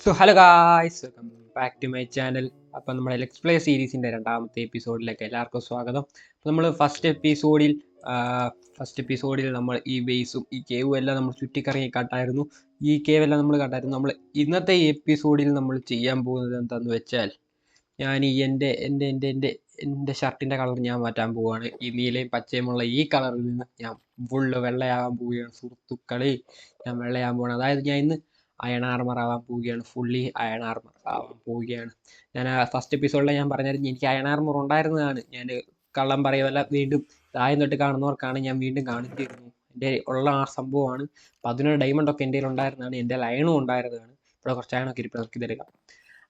So hello guys welcome back to my channel അപ്പം നമ്മുടെ Lex സീരീസിന്റെ രണ്ടാമത്തെ എപ്പിസോഡിലേക്ക് എല്ലാവർക്കും സ്വാഗതം. അപ്പം നമ്മൾ ഫസ്റ്റ് എപ്പിസോഡിൽ ഫസ്റ്റ് എപ്പിസോഡിൽ നമ്മൾ ഈ ബേസും ഈ കേവും എല്ലാം നമ്മൾ ചുറ്റിക്കറങ്ങി കണ്ടായിരുന്നു. ഈ കേവ് എല്ലാം നമ്മൾ കണ്ടായിരുന്നു. നമ്മൾ ഇന്നത്തെ എപ്പിസോഡിൽ നമ്മൾ ചെയ്യാൻ പോകുന്നത് എന്താണെന്ന് വെച്ചാൽ ഞാൻ ഈ എന്റെ എന്റെ എന്റെ എന്റെ എന്റെ ഷർട്ടിന്റെ കളർ ഞാൻ മാറ്റാൻ പോവുകയാണ് ഈ നീലയും പച്ചയുമുള്ള ഈ കളറിൽ നിന്ന് ഞാൻ ഫുള്ള് വെള്ളയാകാൻ പോവുകയാണ് സുഹൃത്തുക്കളെ. ഞാൻ വെള്ളയാകാൻ പോവുകയാണ് അതായത് ഞാൻ ഇന്ന് അയൺ ആർമർ ആവാൻ പോവുകയാണ്. ഫുള്ളി അയൺ ആർമർ ആവാൻ പോവുകയാണ്. ഞാൻ ഫസ്റ്റ് എപ്പിസോഡിൽ ഞാൻ പറഞ്ഞായിരുന്നു എനിക്ക് അയൺ ആർമർ ഉണ്ടായിരുന്നതാണ്. ഞാൻ കള്ളം പറയുമല്ല വീണ്ടും താഴെ തൊട്ട് കാണുന്നവർക്കാണ് ഞാൻ വീണ്ടും കാണിച്ചിരുന്നു എന്റെ ഉള്ള ആ സംഭവമാണ്. പതിനൊരു ഡയമണ്ട് ഒക്കെ എന്റെ ഉണ്ടായിരുന്നതാണ്. എന്റെ അയണും ഉണ്ടായിരുന്നതാണ്. ഇവിടെ കുറച്ച് അയണൊക്കെ ഇരിപ്പ് നമുക്ക് ഇതെടുക്കാം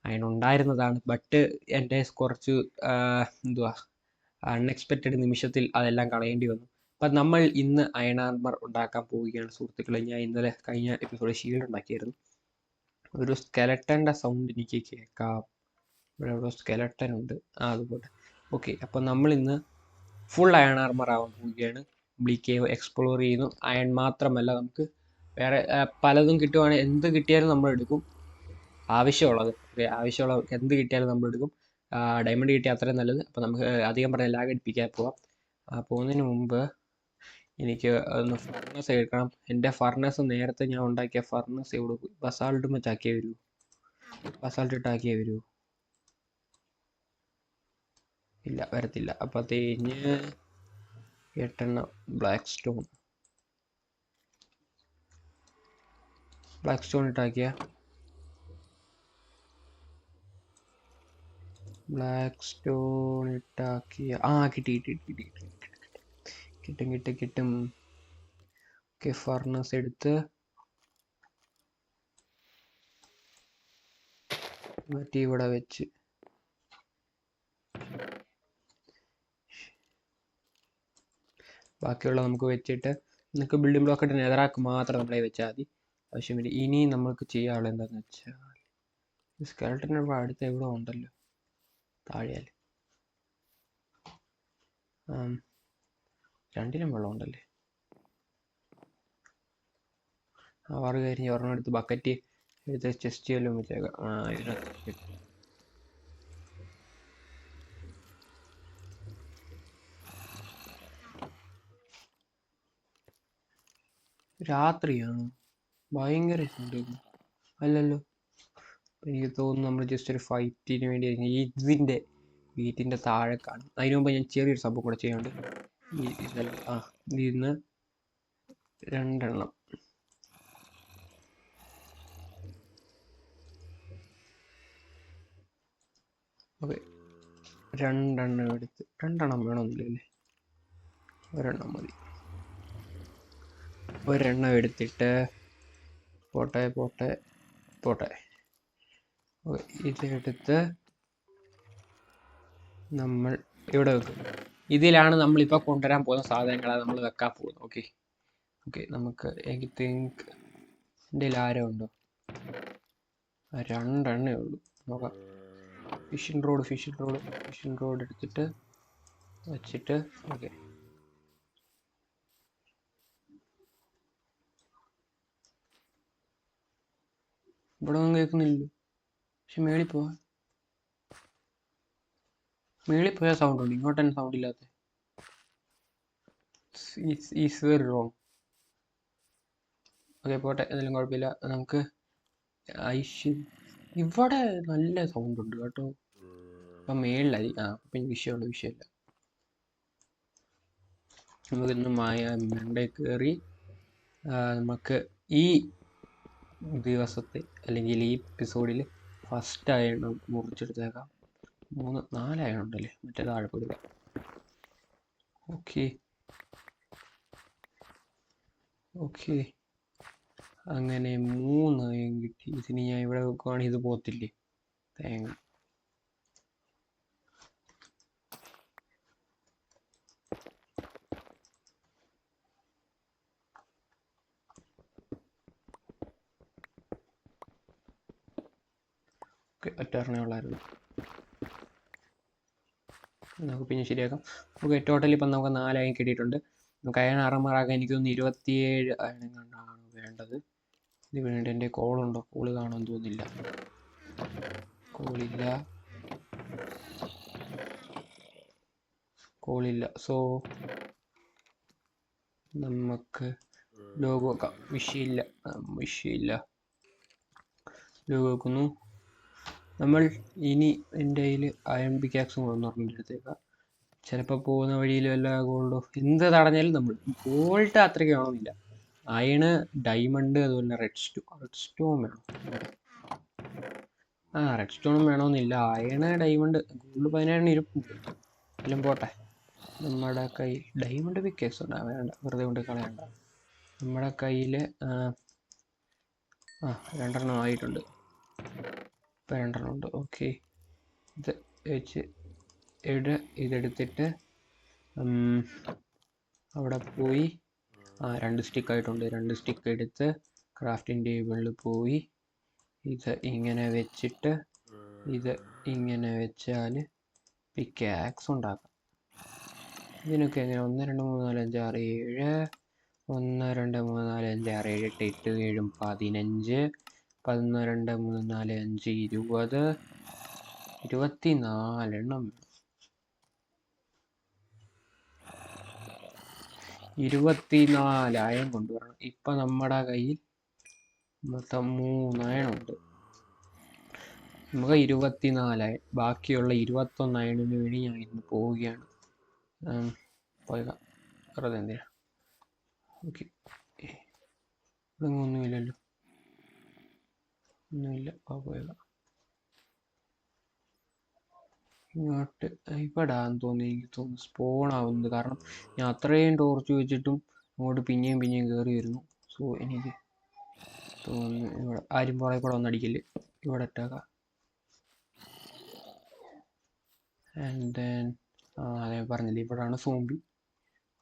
അയൺ ഉണ്ടായിരുന്നതാണ്. ബട്ട് എന്റെ കുറച്ച് എന്തുവാ അൺഎക്സ്പെക്റ്റഡ് നിമിഷത്തിൽ അതെല്ലാം കളയേണ്ടി വന്നു. അപ്പം നമ്മൾ ഇന്ന് അയൺ ആർമർ ഉണ്ടാക്കാൻ പോവുകയാണ്. സുഹൃത്തുക്കളെ ഞാൻ ഇന്നലെ കഴിഞ്ഞ എപ്പിസോഡ് ഷീൽഡ് ഉണ്ടാക്കിയായിരുന്നു. ഒരു സ്കെലട്ടന്റെ സൗണ്ട് എനിക്ക് കേൾക്കാം. ഇവിടെ ഒരു സ്കെലട്ടൻ ഉണ്ട്. ആ അതുപോലെ. ഓക്കെ അപ്പം നമ്മൾ ഇന്ന് ഫുൾ അയൺ ആർമർ ആവാൻ പോവുകയാണ്. ബ്ലീ കേവ് എക്സ്പ്ലോർ ചെയ്യുന്നു. അയൺ മാത്രമല്ല നമുക്ക് വേറെ പലതും കിട്ടുവാണെങ്കിൽ എന്ത് കിട്ടിയാലും നമ്മൾ എടുക്കും. ആവശ്യമുള്ളത്. ഓക്കെ ആവശ്യമുള്ള എന്ത് കിട്ടിയാലും നമ്മൾ എടുക്കും. ഡയമണ്ട് കിട്ടിയാൽ അത്രയും നല്ലത്. അപ്പോൾ നമുക്ക് അധികം പറഞ്ഞ ലാഗ് അടിപ്പിക്കാൻ പോവാം. പോകുന്നതിന് മുമ്പ് എനിക്ക് ഒന്ന് ഫർണസ് എടുക്കണം. എന്റെ ഫർണസ് നേരത്തെ ഞാൻ ഉണ്ടാക്കിയ ഫർണസ് ഇവിടെ ബസാൾട്ട് മറ്റാക്കിയേ വരൂ. ബസാൾട്ട് ഇട്ടാക്കിയേ വരൂ. ഇല്ല വരത്തില്ല. അപ്പോൾ തേഞ്ഞ് എട്ടെണ്ണം ബ്ലാക്ക് സ്റ്റോൺ ബ്ലാക്ക് സ്റ്റോൺ ഇട്ടാക്കിയ? ബ്ലാക്ക് സ്റ്റോൺ ഇട്ടാക്കിയ? ആ കിട്ടി കിട്ടി കിട്ടി കിട്ടി. കിട്ടും കിട്ടും കിട്ടും. ഓക്കെ ഫർണസ് എടുത്ത്. മറ്റേ ഇവിടെ വെച്ച്. ബാക്കിയുള്ള നമുക്ക് വെച്ചിട്ട് നമുക്ക് ബിൽഡിംഗ് ബ്ലോക്ക് ഇട്ട് നെതറാക്ക് മാത്രം നമ്മളെ വെച്ചാൽ മതി. ആവശ്യമില്ല ഇനി നമുക്ക് ചെയ്യാനുള്ള എന്താണെന്ന് വെച്ചാൽ സ്കെൽട്ടൻ ഇവിടെ അടുത്ത് എവിടെ ഉണ്ടല്ലോ. താഴെയാൽ രണ്ടിലും വെള്ളമുണ്ടല്ലേ ആ ആറ് കഴിഞ്ഞ് ഒരെണ്ണം എടുത്ത് ബക്കറ്റ് എടുത്ത് ചെസ്റ്റ് വല്ലതും വെച്ചേക്കാം. ആ. രാത്രിയാണോ ഭയങ്കര അല്ലല്ലോ. എനിക്ക് തോന്നുന്നു നമ്മൾ ജസ്റ്റ് ഒരു ഫൈറ്റിന് വേണ്ടി ഇതിന്റെ വീട്ടിന്റെ താഴെ കാണും അതിനു മുമ്പ് ഞാൻ ചെറിയൊരു സംഭവം കൂടെ ഇതെല്ലാം ആ ഇതിന്ന് രണ്ടെണ്ണം. ഓക്കെ. രണ്ടെണ്ണം എടുത്ത് രണ്ടെണ്ണം വേണമെന്നില്ലല്ലേ? ഒരെണ്ണം മതി. ഒരെണ്ണം എടുത്തിട്ട് പോട്ടെ പോട്ടെ പോട്ടെ. ഇതെടുത്ത് നമ്മൾ ഇവിടെ വെക്കും. ഇതിലാണ് നമ്മളിപ്പോൾ കൊണ്ടുവരാൻ പോകുന്ന സാധനങ്ങളാണ് നമ്മൾ വെക്കാൻ പോകുന്നത്. ഓക്കെ ഓക്കെ നമുക്ക് എനിക്ക് തിങ്ക് എന്റെ ആരോ ഉണ്ടോ? രണ്ടെണ്ണേ ഉള്ളൂ. നോക്കാം. Fishing rod fishing rod fishing rod എടുത്തിട്ട് വെച്ചിട്ട് ഓക്കെ ഇവിടെ ഒന്നും കേൾക്കുന്നില്ലല്ലോ. പക്ഷെ മേളിൽ പോവാ. മേളിൽ പോയാൽ സൗണ്ട് ഉണ്ട്. ഇങ്ങോട്ട് തന്നെ സൗണ്ട് ഇല്ലാത്ത. ഈസ് വെരി റോങ് ഓക്കെ പോട്ടെ. എന്തെങ്കിലും കുഴപ്പമില്ല. നമുക്ക് ഐഷ് ഇവിടെ നല്ല സൗണ്ട് ഉണ്ട് കേട്ടോ. അപ്പം മേളിലായി. ആ അപ്പം വിഷയമുള്ള വിഷയമില്ല. നമുക്കിന്ന് മായ മണ്ടേ കയറി നമുക്ക് ഈ ദിവസത്തെ അല്ലെങ്കിൽ ഈ എപ്പിസോഡിൽ ഫസ്റ്റ് മുറിച്ചെടുത്തേക്കാം. മൂന്ന് നാലായുണ്ടല്ലേ? മറ്റേ താഴെ പോയി ഓക്കെ. ഓക്കെ. അങ്ങനെ മൂന്ന് കിട്ടി. ഇതിന് ഞാൻ ഇവിടെ വെക്കുവാണെങ്കിൽ ഇത് പോത്തില്ലേ തേങ്ങ. ഒറ്റ ഉള്ളായിരുന്നു. നമുക്ക് പിന്നെ ശരിയാക്കാം. നമുക്ക് ടോട്ടൽ ഇപ്പം നമുക്ക് നാലായി കിട്ടിയിട്ടുണ്ട്. നമുക്ക് അയൺ ആറന്മാറാക്കാൻ എനിക്ക് തോന്നുന്നു ഇരുപത്തിയേഴ് അയണങ്ങളാണ് വേണ്ടത്. ഇത് വേണ്ട എന്റെ കോളുണ്ടോ കോൾ കാണുമെന്ന് തോന്നുന്നില്ല. കോളില്ല കോളില്ല സോ നമുക്ക് ലോഗോ വെക്കാം. വിഷയില്ല വിഷയമില്ല ലോഗോ വെക്കുന്നു. നമ്മൾ ഇനി എന്റെ കയ്യിൽ അയൺ പിക്കാക്സും വന്നു പറഞ്ഞെടുത്തേക്കാം ചിലപ്പോൾ പോകുന്ന വഴിയിൽ വല്ല ഗോൾഡോ എന്ത് തടഞ്ഞാലും നമ്മൾ ഗോൾഡ് അത്രയ്ക്ക് വേണമെന്നില്ല. അയണ് ഡയമണ്ട് അതുപോലെ റെഡ് സ്റ്റോ റെഡ് സ്റ്റോൺ വേണം. ആ റെഡ് സ്റ്റോണും വേണമെന്നില്ല. അയണ് ഡയമണ്ട് ഗോൾഡ് പതിനായിരം ഇരിപ്പുണ്ട് എല്ലാം പോട്ടെ. നമ്മുടെ കൈ ഡയമണ്ട് പിക്കേഴ്സ് ഉണ്ട്? വേണ്ട. വെറുതെ കൊണ്ട് കളയണ്ട. നമ്മുടെ കയ്യിൽ ആ രണ്ടെണ്ണം ആയിട്ടുണ്ട്. രണ്ടെണ്ണം ഓക്കെ ഇത് വെച്ച് ഇവിടെ ഇതെടുത്തിട്ട് അവിടെ പോയി. ആ രണ്ട് സ്റ്റിക്ക് ആയിട്ടുണ്ട്. രണ്ട് സ്റ്റിക്ക് എടുത്ത് ക്രാഫ്റ്റിംഗ് ടേബിളിൽ പോയി. ഇത് ഇങ്ങനെ വെച്ചിട്ട് ഇത് ഇങ്ങനെ വെച്ചാൽ പിക്കാക്സ് ഉണ്ടാക്കാം. ഇതിനൊക്കെ എങ്ങനെ? ഒന്ന് രണ്ട് മൂന്ന് നാല് അഞ്ച് ആറ് ഏഴ്. ഒന്ന് രണ്ട് മൂന്ന് നാല് അഞ്ച് ആറ് ഏഴ് എട്ട് എട്ട് ഏഴും പതിനഞ്ച്. പതിനൊന്ന് രണ്ട് മൂന്ന് നാല് അഞ്ച് ഇരുപത് ഇരുപത്തി നാലെണ്ണം ഇരുപത്തിനാലായിരം കൊണ്ടുവരണം. ഇപ്പൊ നമ്മുടെ കയ്യിൽ മൊത്തം മൂന്നായിരമുണ്ട് നമുക്ക് ഇരുപത്തിനാലായിരം ബാക്കിയുള്ള ഇരുപത്തൊന്നായണിന് വേണ്ടി ഞാൻ ഇന്ന് പോവുകയാണ്. പോയതാ വെറുതെ എന്തിനാ? ഓക്കെ. ഒന്നുമില്ലല്ലോ. ഒന്നുമില്ല പോയേക്കാം ഇങ്ങോട്ട് ഇവിടാന്ന് തോന്നി എനിക്ക് തോന്നുന്നു സ്പോൺ ആവുന്നത്. കാരണം ഞാൻ അത്രയും ടോർച്ച് വെച്ചിട്ടും അങ്ങോട്ട് പിന്നെയും പിന്നെയും കയറി വരുന്നു. സോ എനിക്ക് തോന്നുന്നു ഇവിടെ ആരും പുറകെ കൂടെ ഒന്നടിക്കില്ല ഇവിടെ ഇട്ടേക്കാം ആൻഡ് ദെൻ അതെ പറഞ്ഞില്ലേ ഇവിടാണ് സോംബി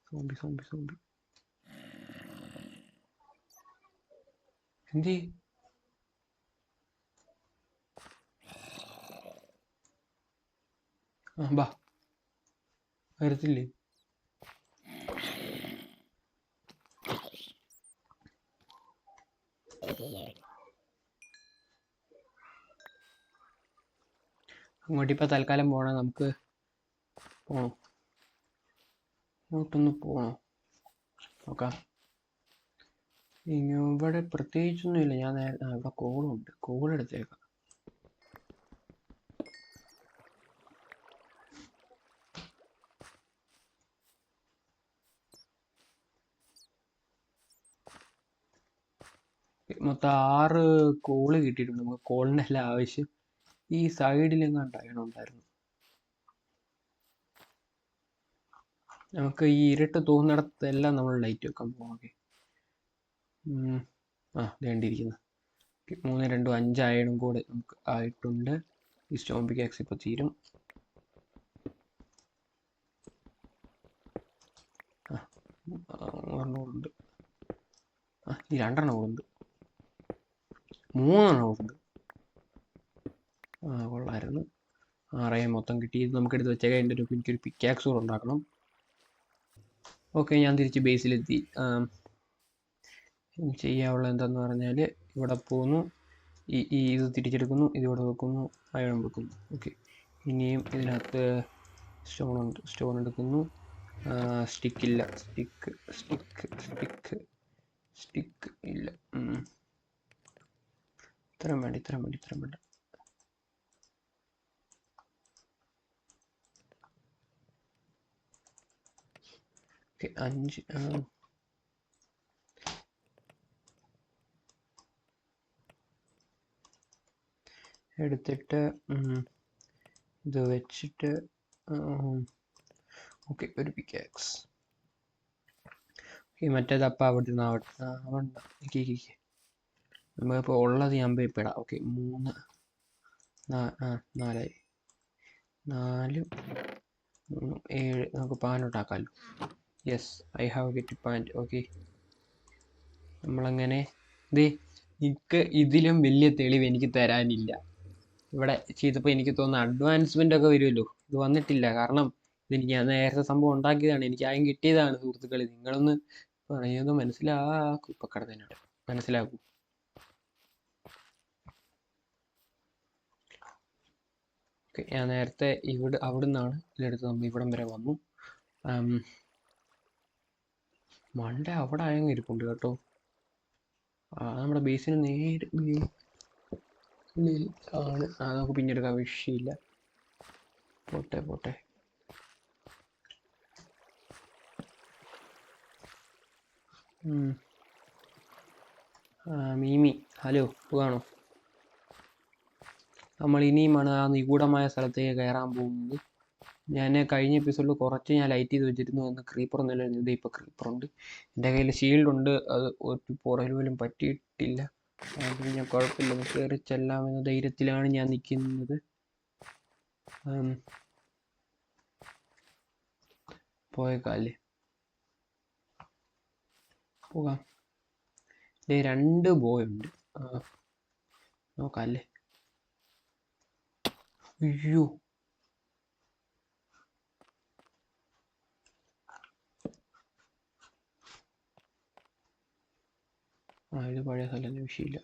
സോംബി സോംബി സോംബി എന്തി ബാ. വരത്തില്ലേ? അങ്ങോട്ട് ഇപ്പൊ തൽക്കാലം പോണ. നമുക്ക് പോണോ. അങ്ങോട്ടൊന്ന് പോണോ. നോക്കാം. ഇവിടെ പ്രത്യേകിച്ചൊന്നുമില്ല. ഞാൻ ഇവിടെ കോളുണ്ട് കോൾ എടുത്തേക്കാം. മൊത്തം ആറ് കോൾ കിട്ടിയിട്ടുണ്ട് നമുക്ക് കോളിനല്ല ആവശ്യം. ഈ സൈഡിലെങ്ങാണ്ട് ഉണ്ടായിരുന്നു. നമുക്ക് ഈ ഇരുട്ട് തോന്നിടത്തെല്ലാം നമ്മൾ ലൈറ്റ് വെക്കാൻ പോകാം ഓക്കെ ആ വേണ്ടിയിരിക്കുന്നു മൂന്ന് രണ്ടും അഞ്ചായണം കൂടെ നമുക്ക് ആയിട്ടുണ്ട്. ഈ സ്റ്റോംബി കാക്സ് ഇപ്പോൾ തീരും. ആ ഒരെണ്ണം കൂടുണ്ട് ആ ഈ രണ്ടെണ്ണം കൂടുണ്ട് മൂന്നെണ്ണം ഉണ്ട് ആ കൊള്ളായിരുന്നു. ആറേ മൊത്തം കിട്ടി ഇത് നമുക്ക് എടുത്ത് വെച്ചേക്കാം. എന്റെ ഒരു എനിക്കൊരു പിക്കാക്സ് കൂടെ ഉണ്ടാക്കണം. ഓക്കെ ഞാൻ തിരിച്ച് ബേസിലെത്തി ആം, ഇനി ചെയ്യാനുള്ള എന്താന്ന് പറഞ്ഞാൽ ഇവിടെ പോകുന്നു ഈ ഈ ഇത് തിരിച്ചെടുക്കുന്നു. ഇതിവിടെ വെക്കുന്നു. അയൺ വെക്കുന്നു. ഓക്കെ. ഇനിയും ഇതിനകത്ത് സ്റ്റോൺ സ്റ്റോൺ എടുക്കുന്നു. സ്റ്റിക്കില്ല സ്റ്റിക്ക് സ്റ്റിക്ക് സ്റ്റിക്ക് സ്റ്റിക്ക് ഇല്ല. ഇത്രയും വേണ്ട ഇത്രയും വേണ്ട ഇത്രയും വേണ്ട. അഞ്ച്. എടുത്തിട്ട് ഇത് വെച്ചിട്ട് ഓക്കെ ഒരു പിക്കാക്സ് ഓക്കെ മറ്റേത് അപ്പം അവിടെ നിന്ന് ആവട്ടെ. ആ വേണ്ട ഇരിക്ക് ഇരിക്ക് ഇരിക്ക്. നമുക്കിപ്പോൾ ഉള്ളത് ഞാൻ ഇടാം. ഓക്കെ മൂന്ന് ആ നാലായി. നാല് ഏഴ് നമുക്ക് പാനോട്ടാക്കാമല്ലോ yes I have get pant okay നമ്മളങ്ങനെ ഇത് എനിക്ക് ഇതിലും വലിയ തെളിവ് എനിക്ക് തരാനില്ല. ഇവിടെ ചെയ്തപ്പോൾ എനിക്ക് തോന്നുന്നു അഡ്വാൻസ്മെന്റ് ഒക്കെ വരുമല്ലോ. ഇത് വന്നിട്ടില്ല. കാരണം ഇതെനിക്ക് ഞാൻ നേരത്തെ സംഭവം ഉണ്ടാക്കിയതാണ്. എനിക്ക് ആയും കിട്ടിയതാണ് സുഹൃത്തുക്കളെ. നിങ്ങളൊന്ന് പറയുന്നത് മനസ്സിലാക്കും ഇപ്പം കിടന്നു മനസ്സിലാക്കൂ. ഓക്കെ ഞാൻ നേരത്തെ ഇവിടെ അവിടെ നിന്നാണ് ഇതെടുത്ത് നമ്മൾ ഇവിടം വരെ വന്നു. മണ്ട അവിടെ ആയെങ്കിൽ ഇരിപ്പുണ്ട് കേട്ടോ. നമ്മുടെ ബേസിന് നേരെ ആണ് ആ നമുക്ക് പിന്നെ എടുക്കാൻ വിഷയമില്ല പോട്ടെ പോട്ടെ. മീമി ഹലോ സുഖാണോ? നമ്മൾ ഇനിയുമാണ് ആ നിഗൂഢമായ സ്ഥലത്തേക്ക് കയറാൻ പോകുന്നത്. ഞാൻ കഴിഞ്ഞ എപ്പിസോഡിൽ കുറച്ച് ഞാൻ ലൈറ്റ് ചെയ്ത് വെച്ചിരുന്നു എന്ന് ക്രീപ്പർ ഒന്നുമില്ലായിരുന്നു ഇത് ഇപ്പോൾ ക്രീപ്പർ ഉണ്ട്. എന്റെ കയ്യിൽ ഷീൽഡ് ഉണ്ട്. അത് ഒരു പുറകിൽ പോലും പറ്റിയിട്ടില്ല. ഞാൻ കുഴപ്പമില്ല. കയറി ചെല്ലാമെന്ന ധൈര്യത്തിലാണ് ഞാൻ നിൽക്കുന്നത്. പോയേക്കാല്ലേ പോകാം. രണ്ട് ബോയ് ഉണ്ട്. നോക്കാം അല്ലേ? അയ്യോ ആ ഇത് പഴയ സ്ഥലം വിഷയമില്ല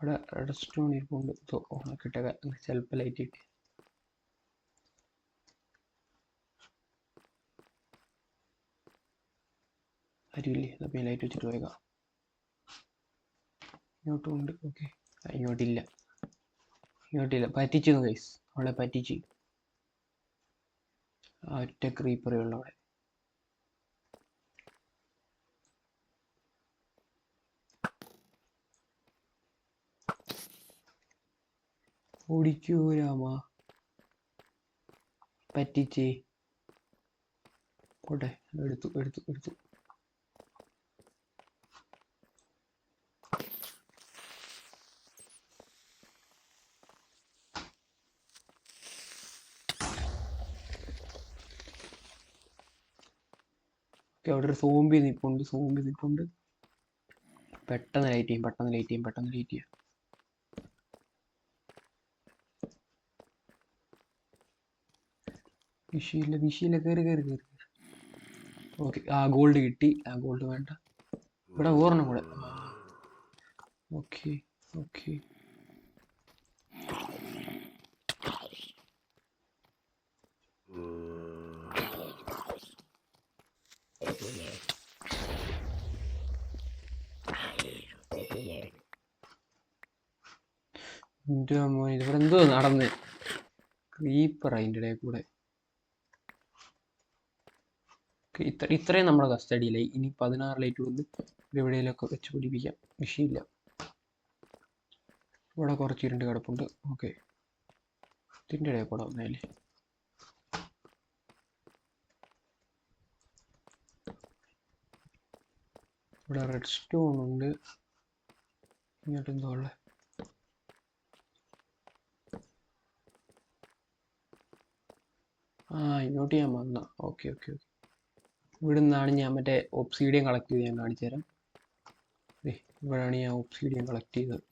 അവിടെ റെഡ് സ്റ്റോൺ ഇരിപ്പുണ്ട്. ഇതോ കിട്ടക ചിലപ്പോൾ ലൈറ്റ് കിട്ടി അരുവില്ലേ? അപ്പോൾ ലൈറ്റ് വെച്ചിട്ട് പോയേക്കാം. ഇങ്ങോട്ടും ഉണ്ട്. ഓക്കെ ഇങ്ങോട്ടില്ല. ഇങ്ങോട്ടില്ല. പറ്റിച്ചു ഗൈസ് അവളെ പറ്റിച്ചു. ഒറ്റ ക്രീപ്പറേ ഉള്ളു അവിടെ ഓടിക്കൂ രാമ. പറ്റിച്ചേ. പോട്ടെ എടുത്തു എടുത്തു എടുത്തു. അവിടെ ഒരു സോംബി നിൽപ്പുണ്ട് സോംബി നിൽപ്പുണ്ട് പെട്ടെന്ന് ലൈറ്റ് ചെയ്യും പെട്ടെന്ന് ലൈറ്റ് ചെയ്യും പെട്ടെന്ന് ലൈറ്റ് ചെയ്യും. വിഷയില്ല വിഷയില്ല കയറി കയറി കയറി ഓക്കെ ആ ഗോൾഡ് കിട്ടി. ആ ഗോൾഡ് വേണ്ട. ഇവിടെ ഓർണം കൂടെ. ഓക്കെ ഓക്കെ എന്റെ അമ്മ ഇവിടെ എന്തോ നടന്ന് ക്രീപ്പർ അതിന്റെ ഇടയിൽ കൂടെ. ഇത്ര ഇത്രയും നമ്മുടെ കസ്റ്റഡിയിലായി ഇനി പതിനാറ് ലൈറ്റ് കൊണ്ട് എവിടെയെങ്കിലുമൊക്കെ വെച്ച് പിടിപ്പിക്കാം. വിഷയമില്ല. ഇവിടെ കുറച്ച് ഇരുണ്ട് കിടപ്പുണ്ട്. ഓക്കെ ഇതിന്റെ ഇടയിൽ കൂടെ വന്നേലേ ഇവിടെ റെഡ് സ്റ്റോൺ ഉണ്ട്. ഇങ്ങോട്ട് എന്തോ ഉള്ളത് ആ ഇങ്ങോട്ട് ഞാൻ വന്ന. Okay okay okay. ഇവിടെ നിന്നാണ് ഞാൻ മറ്റേ ഒബ്സീഡിയൻ കളക്ട് ചെയ്ത് ഞാൻ കാണിച്ചു തരാം. ഇവിടെയാണ് ഞാൻ ഒബ്സീഡിയൻ കളക്ട് ചെയ്തത്.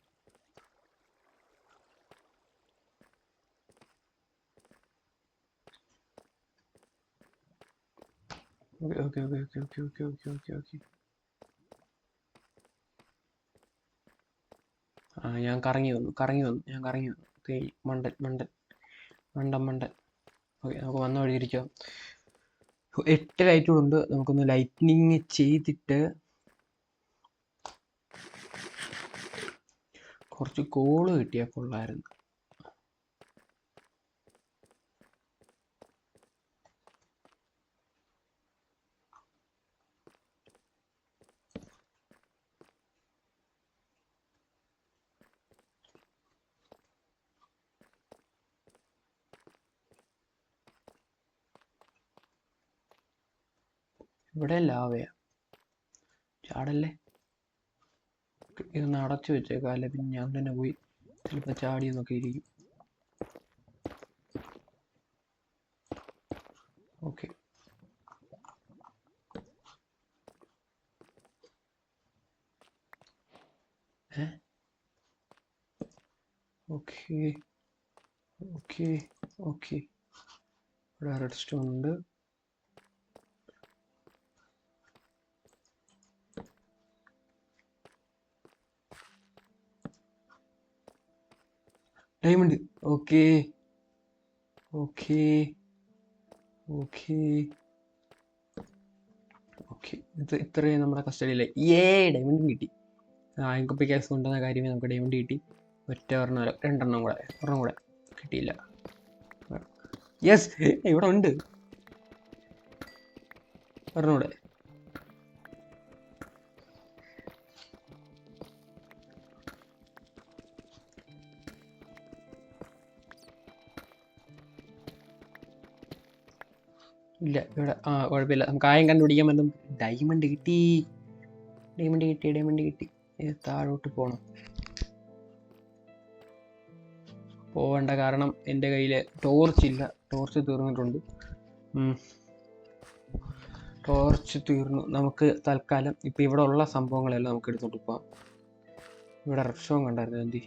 ആ ഞാൻ കറങ്ങി വന്നു കറങ്ങി വന്നു ഞാൻ കറങ്ങി വന്നു. ദേ, മണ്ടൻ മണ്ടൻ. മണ്ടൻ മണ്ടൻ. ഓക്കെ നമുക്ക് വന്ന വഴി തിരിക്കാം എട്ട് ലൈറ്റുകളുണ്ട് നമുക്കൊന്ന് ലൈറ്റ്നിങ് ചെയ്തിട്ട് കുറച്ച് കോൾ കിട്ടിയാൽ കൊള്ളായിരുന്നു. ഇവിടെ ലാവയ. ചാടല്ലേ? ഇതൊന്ന് അടച്ചു വെച്ചേക്കാം അല്ലെ പിന്നെ ഞാൻ തന്നെ പോയി ചിലപ്പോൾ ചാടിയെന്നൊക്കെ ഇരിക്കും. ഓക്കെ. ഓക്കെ. ഓക്കെ. ഓക്കെ. ഇവിടെ റെഡ് സ്റ്റോൺ ഉണ്ട്. Diamond Okay. Okay. ഓക്കേ. ഇത് ഇത്രയും നമ്മുടെ കസ്റ്റഡിയിലെ. ഏ ഡയമണ്ട് കിട്ടി. ആയങ്കുപ്പി കേസ് കൊണ്ടുവന്ന കാര്യമേ നമുക്ക് ഡയമണ്ട് കിട്ടി. ഒറ്റ ഒരെണ്ണം അല്ല, രണ്ടെണ്ണം കൂടെ ഒരെണ്ണം കൂടെ കിട്ടിയില്ല. യെസ് ഇവിടെ ഉണ്ട്. ഒരെണ്ണം കൂടെ. ഇല്ല ഇവിടെ ആ കുഴപ്പമില്ല. നമുക്ക് ആയം കണ്ടുപിടിക്കാൻ പറ്റും. ഡയമണ്ട് കിട്ടി. ഡയമണ്ട് കിട്ടി ഡയമണ്ട് കിട്ടി. താഴോട്ട് പോകണം പോവേണ്ട കാരണം എന്റെ കയ്യിൽ ടോർച്ച് ഇല്ല. ടോർച്ച് തീർന്നിട്ടുണ്ട്. ടോർച്ച് തീർന്നു. നമുക്ക് തൽക്കാലം ഇപ്പം ഇവിടെ ഉള്ള സംഭവങ്ങളെല്ലാം നമുക്ക് എടുത്തോണ്ട് പോവാം. ഇവിടെ റിക്ഷവും കണ്ടായിരുന്നു എന്തി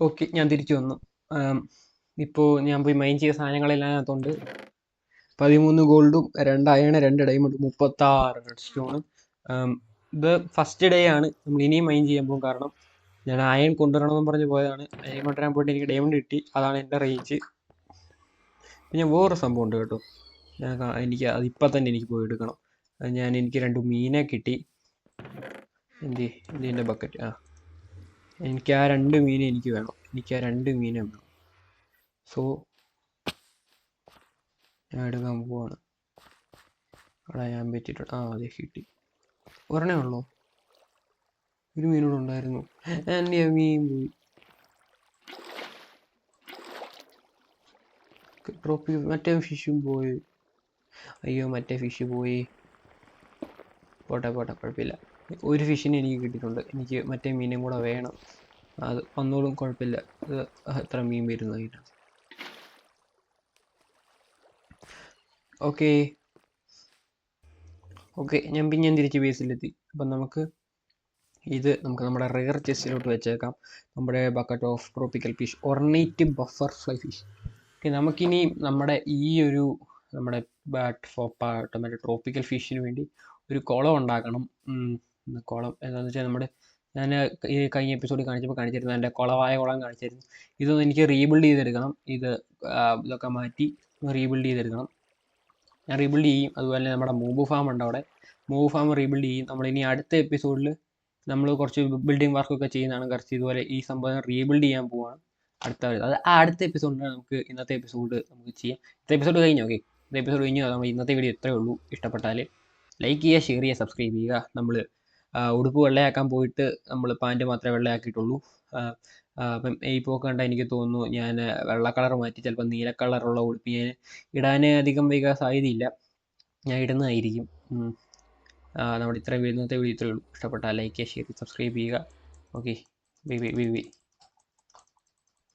ഓക്കെ ഞാൻ തിരിച്ചു വന്നു. ഇപ്പോൾ ഞാൻ പോയി മൈൻ ചെയ്ത സാധനങ്ങളെല്ലാം അതിനകത്തുണ്ട്. പതിമൂന്ന് ഗോൾഡും രണ്ട് അയണ് രണ്ട് ഡയമണ്ട് മുപ്പത്താറ് റെഡ് സ്റ്റോണും ഇത് ഫസ്റ്റ് ഡേ ആണ്. നമ്മൾ ഇനിയും മൈൻ ചെയ്യാൻ പോകും. കാരണം ഞാൻ അയൺ കൊണ്ടുവരണമെന്ന് പറഞ്ഞ് പോയതാണ്. അയൺ കൊണ്ടുവരാൻ പോയിട്ട് എനിക്ക് ഡയമണ്ട് കിട്ടി. അതാണ് എന്റെ റേഞ്ച് പിന്നെ വേറൊരു സംഭവം ഉണ്ട് കേട്ടോ. ഞാൻ എനിക്ക് അത് ഇപ്പം തന്നെ എനിക്ക് പോയി എടുക്കണം. ഞാൻ എനിക്ക് രണ്ട് മീനെ കിട്ടി. എന്ത് ഇതിന്റെ ബക്കറ്റ് ആ. എനിക്ക് ആ രണ്ട് മീൻ എനിക്ക് വേണം. എനിക്ക് ആ രണ്ട് മീനെ വേണം. സോ ഞാൻ എടുക്കാൻ പോവാണ്. അവിടെ ഞാൻ പറ്റിയിട്ടുണ്ട്. ആ അതെ കിട്ടി. ഒരെണ്ണേ ഉള്ളൂ. ഒരു മീനോട് ഉണ്ടായിരുന്നു. എന്റെ മീൻ പോയി. ചെയ്ത്. മറ്റേ ഫിഷും പോയി. അയ്യോ മറ്റേ ഫിഷ് പോയി. പോട്ടെ പോട്ടെ കുഴപ്പമില്ല. ഒരു ഫിഷിനെ എനിക്ക് കിട്ടിയിട്ടുണ്ട്. എനിക്ക് മറ്റേ മീനും കൂടെ വേണം. അത് വന്നോളും കുഴപ്പമില്ല. അത് എത്ര മീൻ വരുന്നതായിട്ട്. ഓക്കെ ഓക്കെ ഞാൻ പിന്നെ തിരിച്ച് ബേസിലെത്തി. അപ്പം നമുക്ക് ഇത് നമുക്ക് നമ്മുടെ റെയർ ചെസ്റ്റിലോട്ട് വെച്ചേക്കാം. നമ്മുടെ bucket of tropical fish ornate butterfly fish okay നമുക്കിനി നമ്മുടെ ഈ ഒരു നമ്മുടെ ബാറ്റ് ഫോപ്പ മറ്റേ ട്രോപ്പിക്കൽ ഫിഷിന് വേണ്ടി ഒരു കുളം ഉണ്ടാക്കണം. കുളം എന്താണെന്ന് വെച്ചാൽ നമ്മുടെ ഞാൻ ഈ കഴിഞ്ഞ എപ്പിസോഡിൽ കാണിച്ചപ്പോൾ കാണിച്ചിരുന്നു എന്റെ കുളവായ കുളം കാണിച്ചിരുന്നു ഇതൊന്നും എനിക്ക് റീബിൽഡ് ചെയ്തെടുക്കണം. ഇത് ഇതൊക്കെ മാറ്റി റീബിൽഡ് ചെയ്തെടുക്കണം. ഞാൻ റീബിൽഡ് ചെയ്യും. അതുപോലെ നമ്മുടെ മൂബ് ഫാം ഉണ്ട് അവിടെ. മൂവ് ഫാം റീബിൽഡ് ചെയ്യും. നമ്മൾ ഇനി അടുത്ത എപ്പിസോഡിൽ നമ്മൾ കുറച്ച് ബിൽഡിംഗ് വർക്കൊക്കെ ചെയ്യുന്നതാണ്. കുറച്ച് ഇതുപോലെ ഈ സംഭവം റീബിൽഡ് ചെയ്യാൻ പോവാണ്. അടുത്ത അത് ആ അടുത്ത എപ്പിസോഡിൽ നമുക്ക് ഇന്നത്തെ എപ്പിസോഡ് നമുക്ക് ചെയ്യാം. ഇന്നത്തെ എപ്പിസോഡ് കഴിഞ്ഞു? ഓക്കെ ഇന്നത്തെ എപ്പിസോഡ് കഴിഞ്ഞു. നമ്മൾ ഇന്നത്തെ വീഡിയോ ഇത്രയേ ഉള്ളൂ. ഇഷ്ടപ്പെട്ടാൽ ലൈക്ക് ചെയ്യുക ഷെയർ ചെയ്യുക സബ്സ്ക്രൈബ് ചെയ്യുക. നമ്മൾ ഉടുപ്പ് വെള്ളയാക്കാൻ പോയിട്ട് നമ്മൾ പാന്റ് മാത്രമേ വെള്ളയാക്കിയിട്ടുള്ളൂ. അപ്പം ഈ പോക്ക് കണ്ടാൽ എനിക്ക് തോന്നുന്നു ഞാൻ വെള്ള കളർ മാറ്റി ചിലപ്പോൾ നീല കളറുള്ള ഉടുപ്പ് ഞാൻ ഇടാൻ അധികം വൈകാൻ സാധ്യതയില്ല. ഞാൻ ഇടുന്നതായിരിക്കും. നമ്മുടെ ഇത്രയും ഇന്നത്തെ വീഡിയോ ഇത്രയേ ഉള്ളൂ. ഇഷ്ടപ്പെട്ടാൽ ലൈക്ക് ചെയ്യുക ഷെയർ സബ്സ്ക്രൈബ് ചെയ്യുക. Okay bye bye bye bye